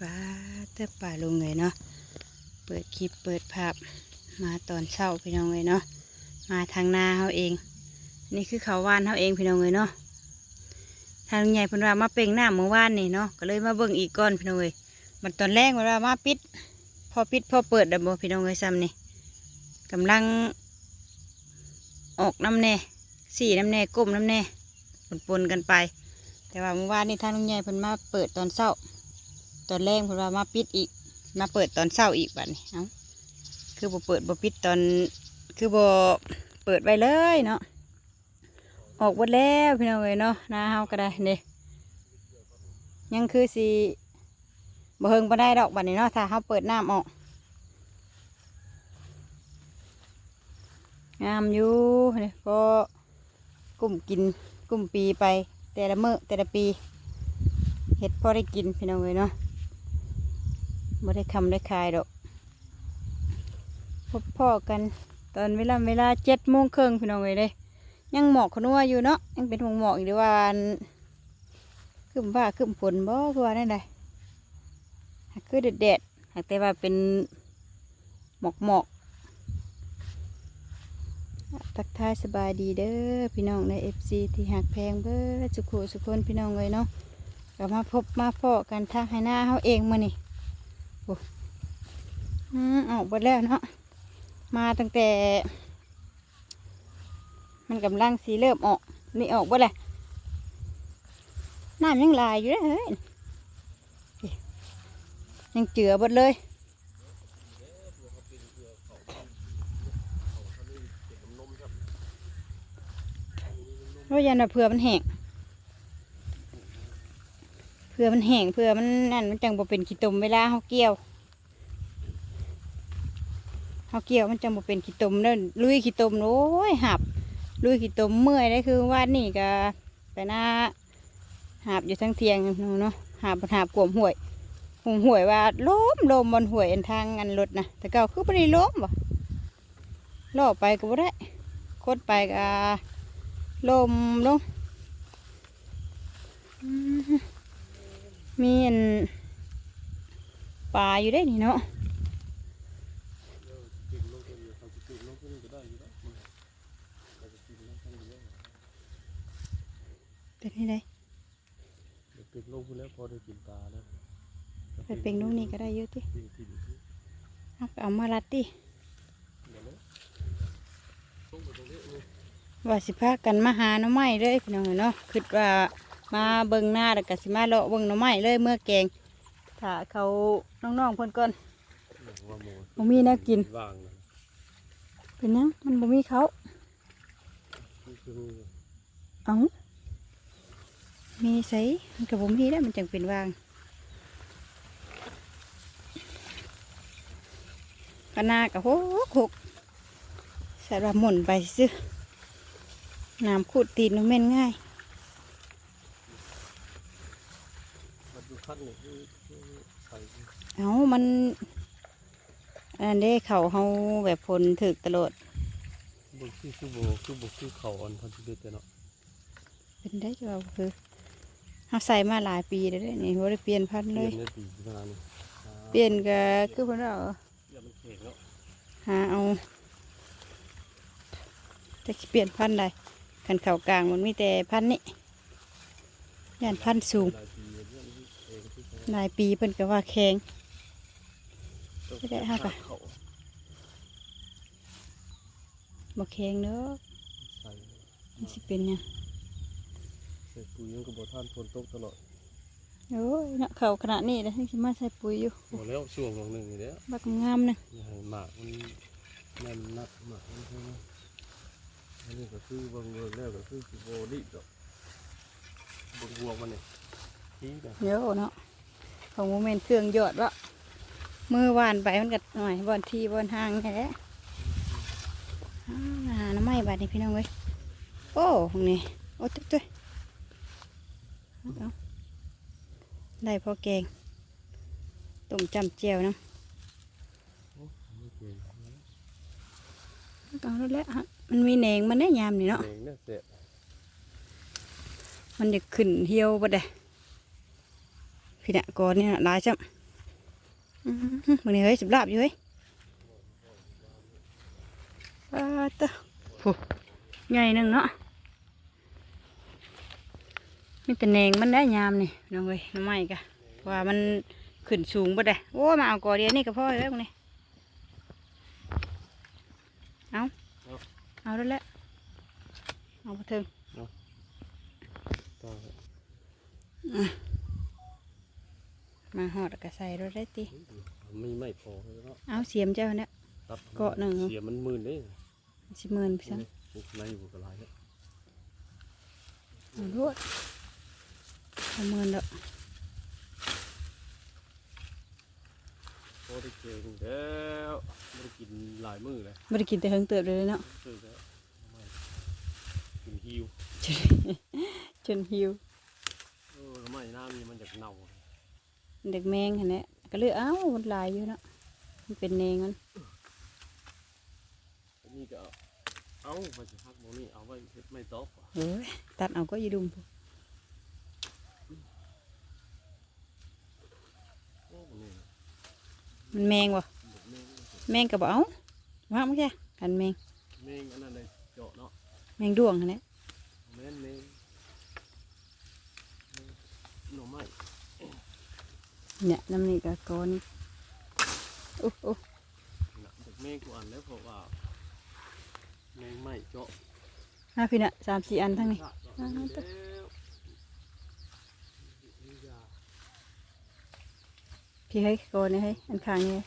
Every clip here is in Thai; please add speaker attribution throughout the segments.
Speaker 1: ป้าแต่ป่าลงเลยเนาะเปิดคลิปเปิดภาพมาตอนเช้าพี่น้องเลยเนาะมาทางนาเขาเอง นี่คือเขาวานเขาเองพี่น้องเลยเนาะทางใหญ่พนว่ามาเป่งหน้าเมื่อวานนี่เนาะก็เลยมาเบิ่งอีกก่อนพี่น้องเลยมันตอนแรกมันว่ามาปิด พอปิดพอเปิดดับบ่พี่น้องเลยซ้ำนี่กำลัง ออกน้ำแน่สี่น้ำแน่ก้มน้ำแน่ปนๆกันไป แต่ว่าเมื่อวานนี่ทางลุงใหญ่พิ่นมาเปิดตอนเช้า ตอนแรกเพิ่นว่ามาปิดอีก มาเปิดตอนเช้าอีกบัดนี้เอ้าคือบ่เปิดบ่ปิดตอนคือบ่เปิดไว้เลยเนาะออกหมดแล้วพี่น้องเอ้ยเนาะนาเฮาก็ได้เด้ยังคือสิบ่เฮิงบ่ได้ดอกบัดนี้เนาะถ้าเฮาเปิดน้ำออกงามอยู่เนี่พอกลุ่มกินกลุ่มปีไป แต่ละมื้อแต่ละปีเฮ็ดพอได้กินพี่น้องเอ้ยเนาะ ไม่ได้คำได้คายดอก พบพ่อกันตอนเวลาเวลาเจ็ดโมงครึ่งพี่น้องเลยเด้ยังหมอกขนัวอยู่เนาะยังเป็นหมอกหมอกอยู่เดียวาอันขึ้นบ้าขึ้นฝนบ่คือว่าได้ไดหากคือแดดแดดหากแต่ว่าเป็นหมอกหมอกทักทายสบายดีเด้อพี่น้องในเอฟซีที่หักแพงเบ้อสุขุสุคนพี่น้องเลยเนาะก็มาพบมาพ่อกันทางให้หน้าเขาเองมานี่ อืมออกหมดแล้วเนาะ มาตั้งแต่ มันกำลังสีเริ่มออก นี่ออกหมดแล้วน้ำยังลายอยู่เลยเฮ้ย ยังเจือหมดเลยเพราะยันเผื่อมันแห้ง เผื่อมันแห้งเผื่อมันนั่นมันจังบ่เป็นขี้ตุ่มเวลาเขาเกี่ยวเขาเกี่ยวมันจังบ่เป็นขี้ตมเด้อลุยขี้ตมโอ้ยหับลุยขี้ตมเมื่อยได้คือว่านี่ก็ไปหน้าหาบอยู่ทั้งเทียงเนาะหาบหาบกวมห่วยหงห่วยว่าล้มลมบนห่วยอันทางอันรถนะแต่เก่าคือไม่ได้ล้มบ่ล่อไปก็บ่ได้คดไปก็ลมลงอืม มีอันปลาอยู่ได้นี่เนาะเป็นยังไง
Speaker 2: ปิดลงไปแล้วพอได้กินปลาแล้ว
Speaker 1: ไปเป็นลูกนี่ก็ได้เยอะติ
Speaker 2: ปิดปิด
Speaker 1: เอาก็เอามาลัดติ
Speaker 2: เดี๋ยวนะลงไปตรงนี้นี่
Speaker 1: ว่าสิพากันมาหาหน่อไม้เลยพี่น้องเนาะคิดว่า มาเบิ่งหน้าแล้วก็สิมาเลาะเบิ่งหน่อไม้เลยเมื่อแกงถ้าเขาน้องๆเพิ่นก่อน
Speaker 2: ว่าโม
Speaker 1: บ่มีแนวกิน
Speaker 2: วางนะ
Speaker 1: เป็นหยังมันบ่มีเขาเอ้ามีไสมันก็บ่มีแล้วมันจังเป็นวางกะนาก็โหกหกสารบหมุนไปซื้อน้ำขูดตีนมันแนง่าย
Speaker 2: มันดูขั้นนี่คือคือใส่
Speaker 1: เอามันอันเด้เขาเฮาแบบพลถึกตลอด
Speaker 2: บุกคือคือโบคือบุกคือเขาอ่อนพันธุเดชแต่เนาะ
Speaker 1: เป็นได้จะว่าคือเฮาใส่มาหลายปีแล้วเด้นี่บ่ได้เปลี่ยนพันธุ์
Speaker 2: เป
Speaker 1: เล
Speaker 2: ลี่ย
Speaker 1: ย
Speaker 2: นได้ปีขนาดนี้
Speaker 1: เปลี่ยนก็คือเพิ่นว่า
Speaker 2: เดี๋ยวมันแข็งแล้ว
Speaker 1: หาเอาจะเปลี่ยนพันธุ์ใดคันเขากลางมันมีแต่พันธุ์นี้ย่านพันธุ์สูง
Speaker 2: หลายปีเรื่องนี้เองที่เขา
Speaker 1: หลายปีเพิ่นก็ว่าแข็ง
Speaker 2: ต้อง
Speaker 1: ไม่ได้ห้าปะ
Speaker 2: เขา
Speaker 1: บ่แข็งเด้อ
Speaker 2: ใส่
Speaker 1: มันสิเป็นหยัง
Speaker 2: ใส่ปุ๋ยยังกระบอกท่านฝนตกตลอด
Speaker 1: โอ้ยเนาะเขาขนาดนี้แล้วยังสิมาใส่ปุ๋ยอยู่
Speaker 2: หมดแล้วช่วงของหนึ่งนี่แล้ว
Speaker 1: บักงามๆนึง
Speaker 2: อย่าให้หมากมันแน่นนักหมากมันใช่ไหมอันนี้ก็คือบางเรื่องแล้วก็คือสิโบดิดอกบางวัวมันเนี่ยทิ้งไป
Speaker 1: เยอะเนาะ ของโมเมนต์เครื่องหยอดวะมือวานไปมันก็หน่อยบอนทีบอนทางแค่นั้นอ้าวหาน้ำไม้บาดนี่พี่น้องเว้ยโอ้ตรงนี้โอ้ตุ๊ยตุ๊ยเอาได้พอแกงต้มจำเจียวนะ
Speaker 2: ไม่เก่ง
Speaker 1: เอาแล้วแหละฮะมันมีแหนงมันได้ยามนี่เนาะ
Speaker 2: เองเนี่ยเสร็จ
Speaker 1: มันจะขึ้นเหี่ยวบ่ได้ พี่น่ะก่อนนี่น่ะหลายจ้ะอืมมื้อนี้เฮ้ยสิบลาบอยู่เฮ้ยปาตะโหใหญ่หนึงเนาะมีแต่แหนงมันได้ยามนี่น้องเว้ยน้ำไม้กะว่ามันขึ้นสูงบ่ได้โอ้มาเอากอเดียวนี่ก็พอแล้วนี่เอาเอาแล้วแหละเอาไปเถิง
Speaker 2: ต่อ
Speaker 1: มาหอดแล้วก็ใส่รถได้ติ
Speaker 2: มีไม่พอเลยเนาะ
Speaker 1: เอาเสียมเจ้าเนี่ย
Speaker 2: ตัด
Speaker 1: เกาะหนึ่ง
Speaker 2: เสียมันมื่นเด้
Speaker 1: สิหมื่นไปซัง
Speaker 2: ในบุกลายแล้ว
Speaker 1: เอารถเอาหมื่นดอก
Speaker 2: พอได้เก่งแล้วไม่ได้กินหลายมื้อเลย
Speaker 1: ไม่ได้กินแต่เฮิงเติบเลยเนาะ
Speaker 2: ซื้อแล้วไม่กินฮิว
Speaker 1: จนหิว
Speaker 2: เออไม่น้ำนี่มันจากเน่า
Speaker 1: เด็กแมงหันแหละก็เลยเอ้ามันหลายอยู่เนาะมันเป็นแนงมัน
Speaker 2: อันนี้ก็เอาไปสิฮักโมนี่เอาไว้เฮ็ดไม่ตอกว่ะ
Speaker 1: เฮ้ยตัดเอาก็ยีดุมพู
Speaker 2: โอ้โหนี่
Speaker 1: มันแมงวะ
Speaker 2: แบบแมง
Speaker 1: แมงก็บเอาว่ามั้งแค่กันแมง
Speaker 2: แมงอันนั้นเลยเจาะเนาะ
Speaker 1: แมงดวงหันแหละ
Speaker 2: แมงแมงหน่อไม้
Speaker 1: เนี่ยน้ำนี่ก็ก้อนโอ้โอ้
Speaker 2: น่ะจากแมงกูอ่านแล้วเพราะว่าแมงไม้เจาะ
Speaker 1: มาพี่น่ะสามสี่อันทั้งนี้
Speaker 2: อ่า
Speaker 1: อ่า
Speaker 2: แล้ว
Speaker 1: ตัว
Speaker 2: นี่ยา
Speaker 1: พี่เฮ้ยก้อนนี่เฮ้ยอันข้างนี่เฮ้ย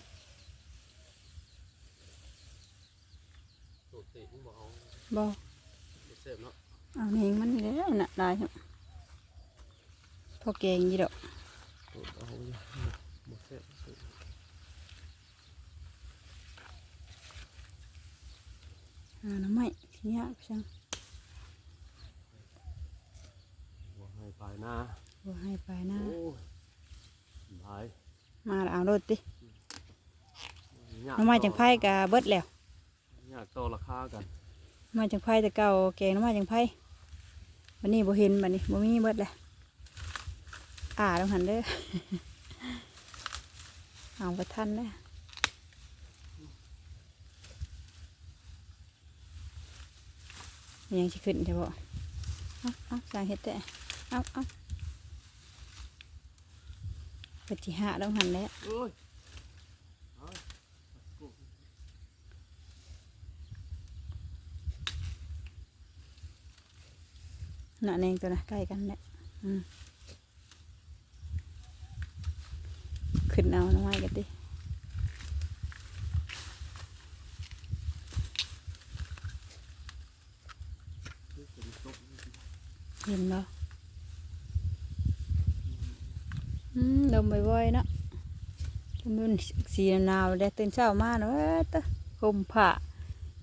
Speaker 2: สูตรติมึงบอกเอา
Speaker 1: บ่
Speaker 2: ไปเสพเนาะ
Speaker 1: เอาแมงมันนี่แล้วน่ะได้ครับพอแกงยี่ดอก
Speaker 2: สูตรเอาอยู่หมดเสพสูตร
Speaker 1: อ่าน้ำไม้สิยากจัง
Speaker 2: หัวให้ปลายหน้า
Speaker 1: บ่ให้ไปนะ
Speaker 2: โอ้ยหลาย
Speaker 1: มาแล้วเอารถติ
Speaker 2: ยาก
Speaker 1: น้ำไม้จังไผ่กะเบิดแล้ว
Speaker 2: ยากต่อราคากัน
Speaker 1: น้ำไม้จังไผ่แต่เก่าแกงน้ำไม้จังไผ่วันนี้บ่เห็นบัดนี้บ่มีเบิดเลย อ่าต้องหันเด้อเอาไปทันเด้อมันยังสิขึ้นใช่บ่เอาเอาสร้างเฮ็ดแต่เอาเอาปฏิหาต้องหันแล้ว
Speaker 2: โอ้ยเอา
Speaker 1: น่ะแนงตัวนะใกล้กันแหละอืม ขึ้นเอาน้ำไม้กันดิ
Speaker 2: เป็นซุป
Speaker 1: เห็นบ่อืมดมบ่อยๆเนาะมันสีหนาวๆได้ตื่นเช้ามาเนาะเอ้ยตะห่มผ้า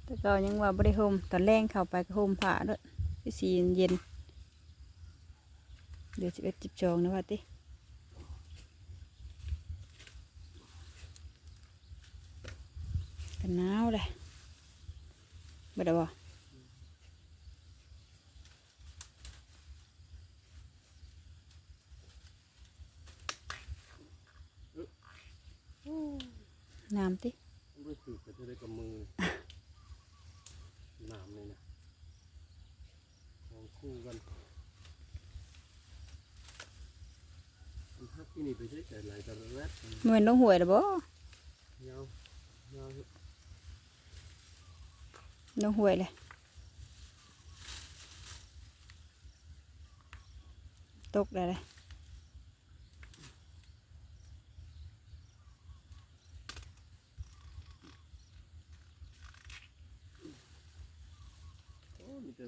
Speaker 1: แต่ก็ยังว่าบ่ได้ห่มตอนแรงเข้าไปก็ห่มผ้าด้อคือสีเย็นเดือนสิบเอ็ดสิบสองนะว่าติกันหนาวเลยบ่ได้บ่น้ำติ
Speaker 2: ไม่ถือกันได้กับมือน้ำนี่นะของคู่กันมันฮักที่นี่ไปใช้แต่ไหลแต่แรก
Speaker 1: เหมือนลงหวยหรือบ่
Speaker 2: ยาวยาว
Speaker 1: ลงหวยเลยตกได้เลย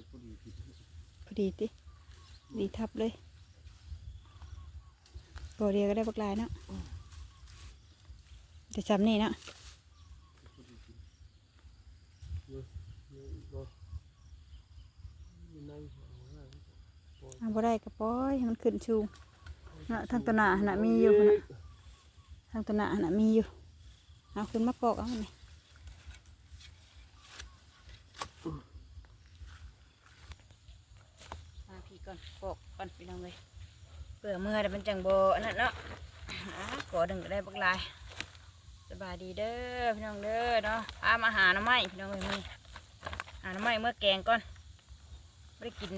Speaker 2: พอดีผิด
Speaker 1: พอดีติดีทับเลยบ่เดียวก็ได้บักลายเนาะจะจำนี่เนาะ
Speaker 2: พอดีผิดเยอะเยอะอีกบ่มีนั่งเอาไว้ปล่อย
Speaker 1: เอาบ่ได้ก็ปล่อยให้มัน ขึ้นชูนะทางตัวหนาหนนะมีอยู่นะทางตัวหนาหนนะมีอยู่เอาขึ้นมาปอกเอานี่มาพี่ก่อนปอกก่อนพี่น้องเลยเปลือเมื่อแต่มันจังโบนนั้นเนาะอะก่อดึงก็ได้บักลายสบายดีเด้อพี่น้องเด้อเนาะพามาหาหน้ำไม้พี่น้องเอ้ยมื้อนี้หาหน้ำไม้เมื่อแกงก่อนไม่ได้กิน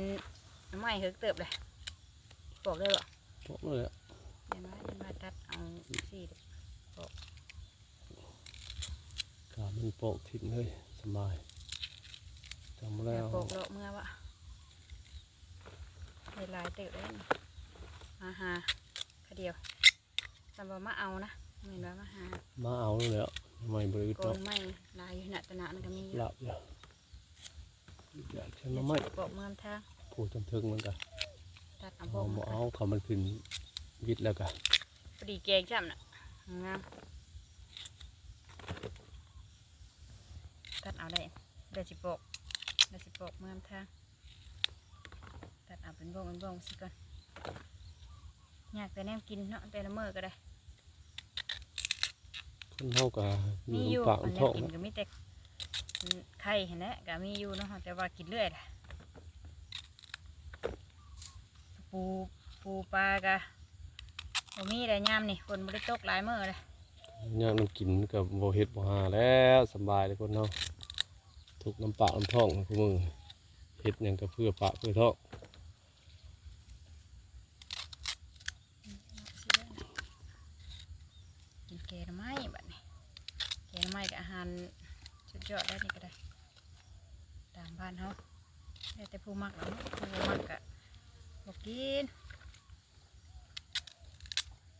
Speaker 1: หน้ำไม้เฮิกเติบเลย บอกเลยบ่
Speaker 2: เพราะเลยอะ
Speaker 1: เดี๋ยวมาเดี๋ยวมาตัดเอาสี่เด้อกา
Speaker 2: มันโปกทิ้งเลยสบายจำ
Speaker 1: อ
Speaker 2: แล้
Speaker 1: ย่าวโปกเลาะเมื่อวะเวลายเติบได้นี่มาหาคเดียวจำว่ามาเอานะเห็นว่ามาหา
Speaker 2: มาเอาเลยอะไม่บริ
Speaker 1: โก
Speaker 2: โภ
Speaker 1: นไม่ลายอยู่หนาตะหนานั่นก็มีอยู่
Speaker 2: หลับอยู่อยากใช้น้ำไม้
Speaker 1: ปอกเมื่อมทาง
Speaker 2: ผูจำทึงมันกัน
Speaker 1: ตัดเอา
Speaker 2: เอา
Speaker 1: พวก
Speaker 2: บ่
Speaker 1: มา
Speaker 2: เอาเขามันขึ้นวิทย์แล้วกัน
Speaker 1: พอดีแกงจ้ำน่ะงามตัดเอาได้เดี๋ยวสิปอกเดี๋ยวสิปอกเมื่อมทางตัดเอาเป็นวงเป็นวงสิก่อนอยากแต่แนมกินเนาะแต่ละมื้อก็ได้
Speaker 2: คนเท่ากับมี
Speaker 1: มีอยู่
Speaker 2: น้ำปาก
Speaker 1: อัน
Speaker 2: น้ำ
Speaker 1: นี้
Speaker 2: ท้อง
Speaker 1: กิน
Speaker 2: นะ
Speaker 1: ก็มีแต่ไข่เห็นไหมก็มีอยู่เนาะแต่ว่ากินเรื่อยแหละ ปูปูปลากะบ่มีแต่ยามนี่คนบ่ได้ตกหลายมื้อเลย
Speaker 2: ย่างน้ำกินกับโบเฮ็ดโบหาแล้วสบายเลยคนเนาะทุกน้ำปากน้ำท้องคุณมึงเฮ็ดหยังก็เพื่อปากเพื่อท้อง
Speaker 1: กินแกงหน่อไม้บัดนี้แกงหน่อไม้กับอาหารสุดยอดได้นี่ก็ได้ ตามบ้านเขาแล้วแต่ผู้มักแล้วเนาะผู้บ่มักกะบอกกิน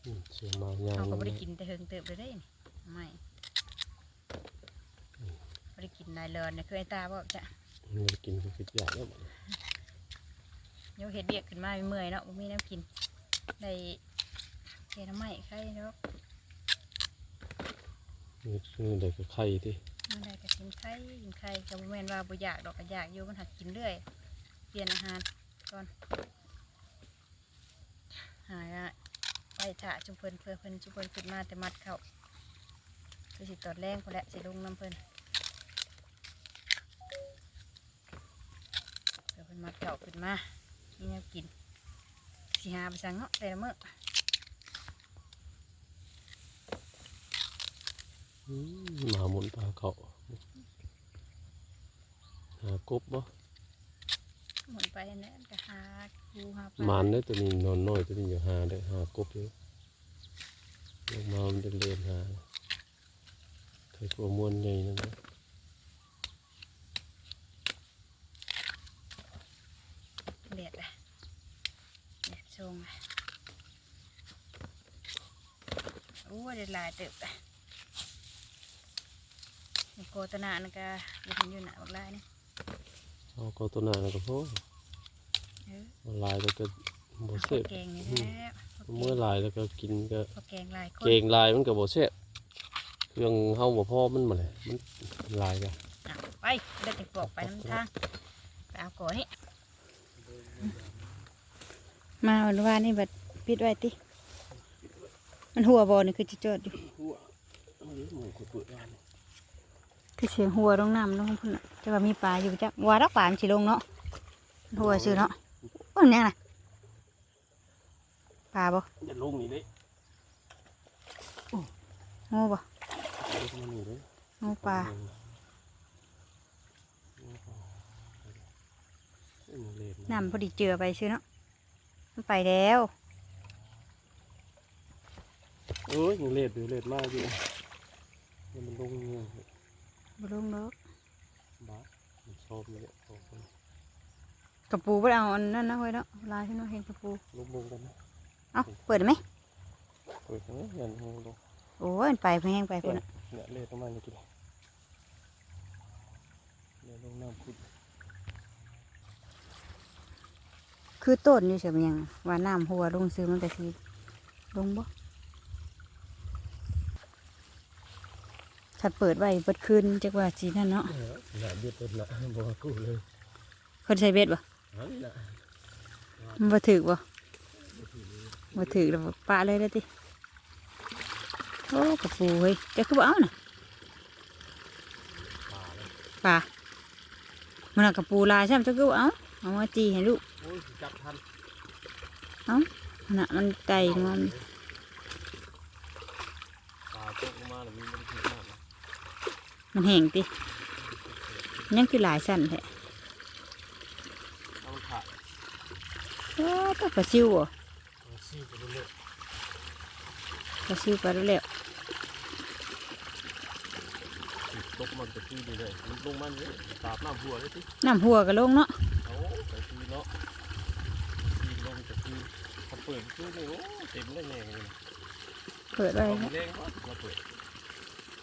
Speaker 2: อืมเสียมาย่าง
Speaker 1: เขาก็
Speaker 2: ลง
Speaker 1: ไม่ได้
Speaker 2: มา
Speaker 1: กินแต่เฮิงเติบเลยได้นี่ไม่ไม่ได้กินนายเลินเนี่ยคือไอ้ตาบอกจะ
Speaker 2: ไม่ได้กินก็คิดอยากแล้วบัดนี้
Speaker 1: ยกเห็ดเบียกขึ้นมาเมื่อยๆเนาะบ่มีน้ำกินได้แกงหน่อไม้ไข่เนาะ
Speaker 2: นี่คือเด็กกับไข่ที่
Speaker 1: มันได้ก็กินไข่กินไข่ก็บ่แม่นว่าบ่อยากดอกก็อยากอยู่มันหักกินเรื่อย เปลี่ยนอาหารก่อนหายละ ไปถ่าจุมเพิ่นเพื่อเพิ่นจุมเพิ่นขึ้นมาแต่มัดเข้าคือสิตอดแรงพอแหละสิลงน้ำเพิ่นเพื่อเพิ่นมัดเข้าขึ้นมามีแนวกินสิหาไปสั่งเนาะแต่ละมื้อ
Speaker 2: อืมหมาหมุนปลาเขาหากบบ่
Speaker 1: หมุนไปนั่นแหละก็ หาคูหาป
Speaker 2: หมา
Speaker 1: ลาน
Speaker 2: เด้อตัวนี้นอนน้อยตัวนี้อยู่หาเด้อหากบอยู่ลงมามันจะเล่นหาเคยกลัวมวนใหญ่นั่นนะ
Speaker 1: เด็ดเลยเด็ดชงเลยโอ้ยเด็ดหลายเติบเลยนี่โกตนานะก็ยังเห็นอยู่หนาบักลายนี่
Speaker 2: เอาก็ตัวหน้าแล้วก็พอ
Speaker 1: เออ
Speaker 2: เอา ลายแล้วก็บ่
Speaker 1: เอา
Speaker 2: เซ่บ
Speaker 1: แกงนี่แหละ
Speaker 2: เมื่อลายแล้วก็กินก็
Speaker 1: ข้าวแกงหลายคน
Speaker 2: เกงลายมันก็บ่เซ่บเครื่องเฮาบ่พอมันมาเลยมันลายกัน
Speaker 1: อะไปเด็ดติดปอกไปน้ำทางไปเอาก่อนนี่มาวันวานนี่บัดปิดไว้ติมันหัวบอนี่คือจะจอดอยู่
Speaker 2: หัวเอาดิหมูก็เปิดร้าน
Speaker 1: คือเสียงหัวลงน้ำลงพุ่นน่ะจะว่ามีปลาอยู่จักว่ารักปลามันสิลงเนาะหัวซื่อเนาะ ว่ามันยังไงปลาบ่
Speaker 2: จะลงนี่เด้
Speaker 1: งูบ่
Speaker 2: ลงมานี่เด้
Speaker 1: งูปลาน้ำพอดีเจือไปซื่อเนาะมันไปแล้ว
Speaker 2: โอ้ยยังเลดอยู่เลดมากอยู่มันมันลงเงี้ย
Speaker 1: บ่ลงดอก
Speaker 2: บ้ามันชอบเลยชอบเลย
Speaker 1: กระปูบ่ได้เอาอันนั้นนะไว้เนาะลายที่เนาะเห็นกระปู
Speaker 2: ลงลงกันนะ
Speaker 1: เอ้าเปิดได้ไหม
Speaker 2: เปิดนะยันลงลง
Speaker 1: โอ้ยมันไปแห้งไปพุ่นน่ะ
Speaker 2: เนี่ยเลดประมาณนี้กินเลดลงน้ำพุด
Speaker 1: คือต้นอยู่เสียมันยังว่าน้ำหัวลงซื้อมันก็สิลงบ่ถ้าเปิดไว้เปิดคืนจักว่าสินั่นเนาะ
Speaker 2: หนาเบียดเลยนะบอกกูเลย
Speaker 1: คนใส่เบ็ดบ่
Speaker 2: นั่นแหละ
Speaker 1: มันบ่ถือบ่บ่ถือแล้วปะเลยได้อติโอ้กระปูเฮ้ยจะคือบ่เอาน่ะปลามันเอากระปูลายใช่ไหมจะคือบ่เอาเอามาจีให้ลูก
Speaker 2: โอ้ยจับทัน
Speaker 1: น่ะมันไต่งอม
Speaker 2: ปลาตกลงมาแล้วมันมันถึงมากนะ
Speaker 1: มันแห้งติยังคือหลายสั้นแท้
Speaker 2: เอาขาด
Speaker 1: เออก็ปลาซิวบ่
Speaker 2: เอาซี่ไปเรื่อย
Speaker 1: ปลาซิวปลาดุแล้ว
Speaker 2: ๆติดตกมันจะคือดีเลยมันลงมันเลยตาบน้ำหัวเลยสิ
Speaker 1: น้ำหัวก็ลงเนาะ
Speaker 2: เอาไปคือเนาะคือลงจะคือถ้าเปิดคือนี่โอ้เต็มเลยแง่เลย
Speaker 1: เปิดไว้
Speaker 2: เอา
Speaker 1: เนาะ
Speaker 2: แรงวะมาเปิด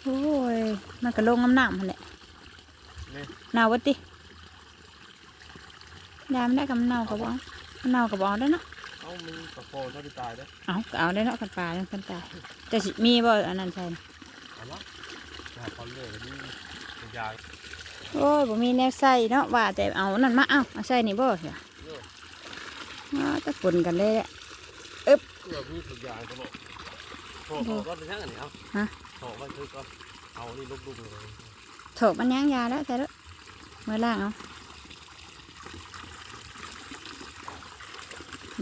Speaker 1: โอ้ยมันก็ลงน้ำหนักมันแหละ
Speaker 2: นี่
Speaker 1: หนาววะติยามนได้กับมันหนาวกับบ่มัน หนาวกับบ่ได้อเนาะ
Speaker 2: เอามีตะโพนถ้าไปตายได้อ
Speaker 1: เอาก็เอาได้เนาะกันปลากันตายแต่สิมีบ่อันนั้นใช่นะ
Speaker 2: เอาละหาความเรื่อยนี่เป็นยาง
Speaker 1: โอ้ยบ่มีแนวใส่เนาะว่า แต่เอานั่นมาเอาเอาใส่นี่บ่เสีย
Speaker 2: เยอะ
Speaker 1: อ๋อตะปนกันเลยแหละ
Speaker 2: เพื่อมีถุงยางตลอดโถโถก็เป็นยังไงเนี่ยเอา
Speaker 1: ฮะ
Speaker 2: โถไปคือก็เอานี่ลุกๆเลย
Speaker 1: โถมันยังยาแล้วใส่แล้วเมื่อล่างเอา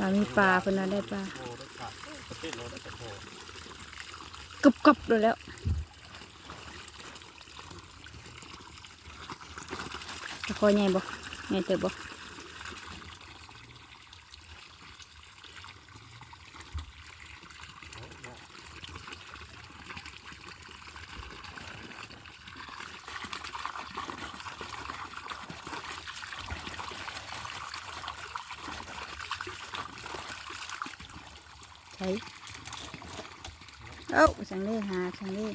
Speaker 1: เรามีปลาเพิ่นว่าได้ปลา
Speaker 2: โถได้ขาดประเทศเราได้แต่โถ
Speaker 1: กึบกบเลยแล้วตะโคใหญ่บ่ใหญ่เติบบ่ ใช่ เอ้าสังเล่หาสังเล่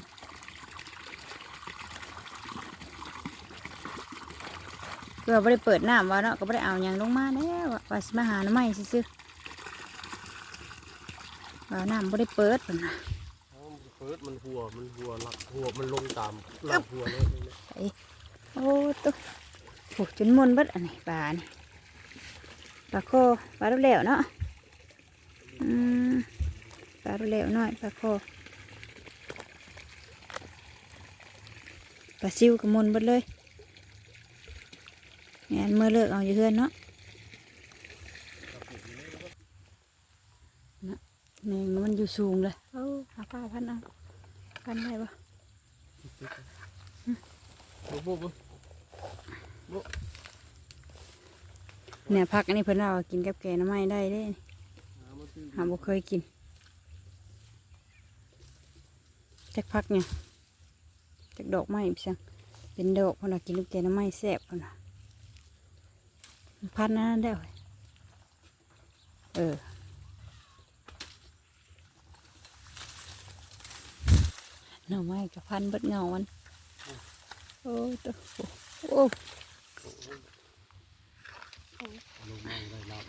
Speaker 1: เพื่อไม่ได้เปิดน้ำว่าเนาะก็ไม่ได้เอาหยังลงมาแล้วว่าว่าสิมาหาหน้ำไม้ซื่อๆว่าน้ำไม่ได้เปิดพุ่นน่ะ
Speaker 2: เอามันเปิดมันหัวมันหัวหลักหัวมันลงตามหลักหัวเลยนี่นะ
Speaker 1: โอ้ตุ๊ผูกจนมุนเบิดอันนี้ปลานี่ปลาโคปลาลูกเหลวเนาะอืมปลาลูกเหลวน้อยปลาโค ปลาซิวกับมุนเบิดเลยแม่นเมื่อเลิกเอาอยู่เฮือนเนาะน่ะแมงมันอยู่สูงเลยเอ้าหาป้าพันเอาพันได้ปะ
Speaker 2: บุ๊บบุ๊บบุ๊บ
Speaker 1: เนี่ยพักอันนี้เพิ่นเอากินกับแกงหน้ำไม้ได้เด้
Speaker 2: เอามาซื้อ
Speaker 1: หาบ่เคยกินจักพักเนี่ย จักดอกไม้พี่ซังเป็นดอกเพนน่ะกินลูกแกงหน้ำไม้แซ่บเพนน่ะมันพันนั้นได้วเว้ยเออหน่อไม้กับพันเบิดเงามันโอ้ตัวโอ้
Speaker 2: ลงมาได้รับ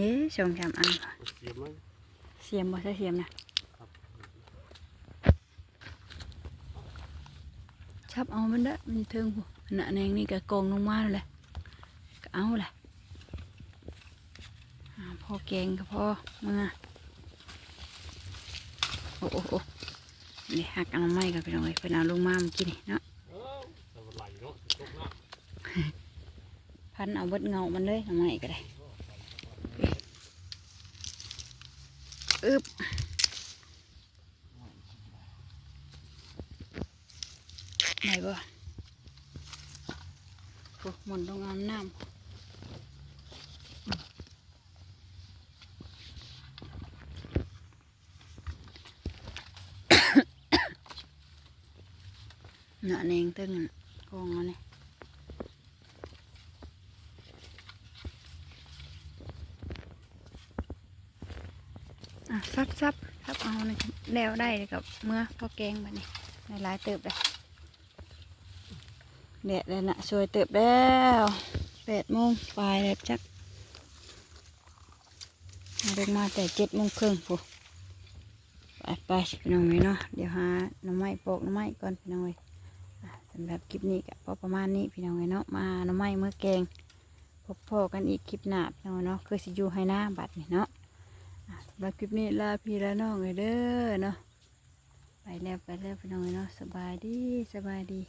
Speaker 1: นี่สองสามอัน
Speaker 2: เสียบมั้ง
Speaker 1: เสียมบ่ใช่เสียมนะ
Speaker 2: ครับ
Speaker 1: ชับเอามันเด้อมันเทิงหัวหน้าแนงนี่ก็กองลงมาแล้วแหละก็เอาแหละอ่าพอแกงก็พอมึงอะโอ้โอ้โอ้นี่หักเอาไม้กันไปหน่อยเพิ่นเอาลงมาเมื่อกี้นี่เนาะ
Speaker 2: เออแต่มันไหลเนาะตกน้
Speaker 1: พันเอาเบิดเงามันเลยเอาไม้ก็ได้อึบไหนบ่ โอ้หมุนต้องอาน้ำหน้าแนงตึงกองเอาเนี่ยอะซับซับซับเอาเนี่ยแล้วได้กับเมื่อพอแกงแบบนี้ในหลายเติบเลย เด็ดเลยนะสวยเติบแล้วแปดโมงปลายแล้วจักเดินมาแต่เจ็ดโมงครึ่งปุ๊ไปไปพี่น้องเลยเนาะเดี๋ยวหาหน้ำไม้ปอกหน้ำไม้ก่อนพี่น้องเลยสำหรับคลิปนี้ก็พอประมาณนี้พี่น้องเอ้ยเนาะมาหน้ำไม้เมื่อแกงพบพ่อกันอีกคลิปหน้าพี่น้องเนาะคือสิยูให้หน้าบัดนี่เนาะสำหรับคลิปนี้ลาพี่ละน้องเลยเด้อเนาะไปแล้วไปแล้วพี่น้องเอ้ยเนาะสบายดีสบายดี